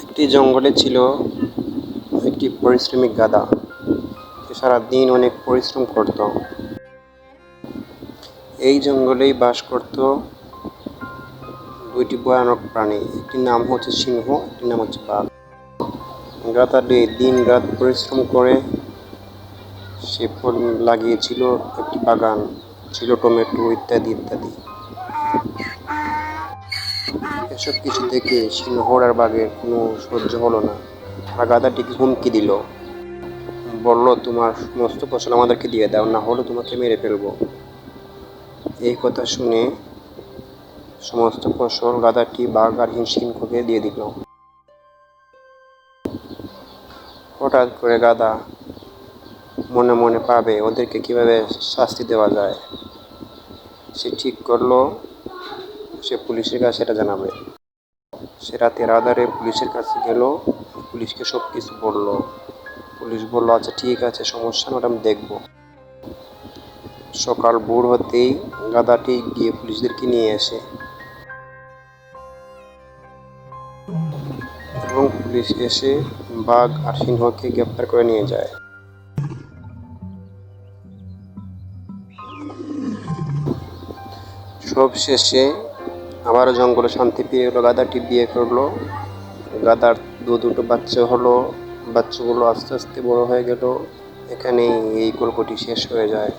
একটি জঙ্গলে ছিল একটি পরিশ্রমিক গাদা। সে সারাদিন অনেক পরিশ্রম করত। এই জঙ্গলেই বাস করত দুইটি ভয়ানক প্রাণী। একটির নাম হচ্ছে সিংহ একটির নাম হচ্ছে বাঘ। গাধাটি দিন রাত পরিশ্রম করে সে ফল লাগিয়েছিল একটি বাগান, ছিল টমেটো ইত্যাদি ইত্যাদি। এসব কিছু দেখে সিংহর আর বাঘের কোনো সহ্য হলো না। আর গাধাটিকে হুমকি দিল? বলল, তোমার সমস্ত ফসল আমাদেরকে দিয়ে দাও, না হলে তোমাকে মেরে ফেলব। এই কথা শুনে সমস্ত ফসল গাধাটি বাঘ আর সিংহকে দিয়ে দিল। হঠাৎ করে গাধা মনে মনে পাবে ওদেরকে কীভাবে শাস্তি দেওয়া যায়। সে ঠিক করল সে পুলিশের কাছে সেটা জানাবে। সে রাতের আধারে পুলিশের কাছে গেল, পুলিশকে সব কিছু বলল। পুলিশ বলল আচ্ছা ঠিক আছে, সমস্যা না আমি দেখব। সকাল ভোর হতেই গাদাটি গিয়ে পুলিশদেরকে নিয়ে আসে। এবং পুলিশ এসে বাঘ আর সিংহকে গ্রেপ্তার করে নিয়ে যায়। সব শেষে আবারও জঙ্গলে শান্তি পেয়ে এলো গাদাটি বিয়ে করল। গাদার দু দুটো বাচ্চা হলো, বাচ্চাগুলো আস্তে আস্তে বড় হয়ে গেল। এখানেই এই গল্পটি শেষ হয়ে যায়।